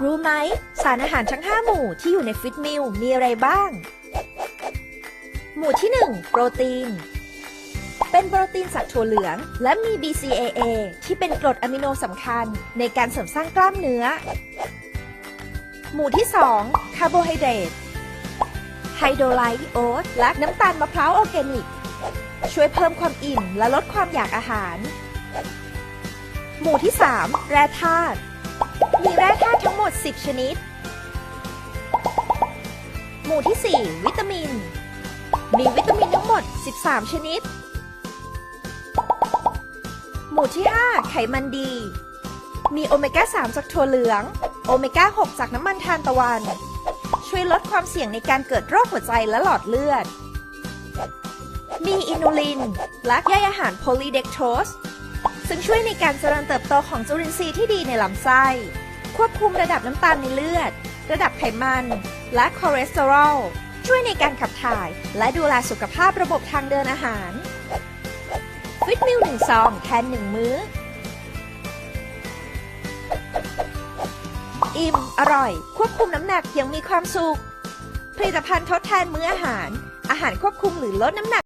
รู้ไหม สารอาหารทั้ง 5 หมู่ที่อยู่ในฟิตมิลมีอะไรบ้าง หมู่ที่ 1 โปรตีน เป็นโปรตีนจากถั่วเหลือง และมี BCAA ที่เป็นกรดอะมิโนสำคัญในการเสริมสร้างกล้ามเนื้อ หมู่ที่ 2 คาร์โบไฮเดรตไฮโดรไลต์โอ๊ตและน้ำตาลมะพร้าวออร์แกนิก ช่วยเพิ่มความอิ่มและลดความอยากอาหาร หมู่ที่ 3 แร่ธาตุ มีแร่ธาตุทั้งหมด 10 ชนิด หมู่ที่ 4 วิตามิน มีวิตามินทั้งหมด 13 ชนิด หมู่ที่ 5 ไขมันดี มีโอเมก้า 3 จากถั่วเหลือง โอเมก้า 6 จากน้ำมันทานตะวัน ช่วยลดความเสี่ยงในการเกิดโรคหัวใจและหลอดเลือด มีอินูลิน และใยอาหารโพลีเดกโทส ซึ่งช่วยในการเจริญเติบโตของจุลินทรีย์ที่ดีในลำไส้ ควบคุมระดับน้ำตาลในเลือด ระดับไขมัน และคอเลสเตอรอล ช่วยในการขับถ่าย และดูแลสุขภาพระบบทางเดินอาหาร ฟิตมิลหนึ่งซองแทนหนึ่งมื้อ อิ่ม อร่อย ควบคุมน้ำหนักอยังมีความสุข ผลิตภัณฑ์ทดแทนมื้ออาหาร อาหารควบคุมหรือลดน้ำหนัก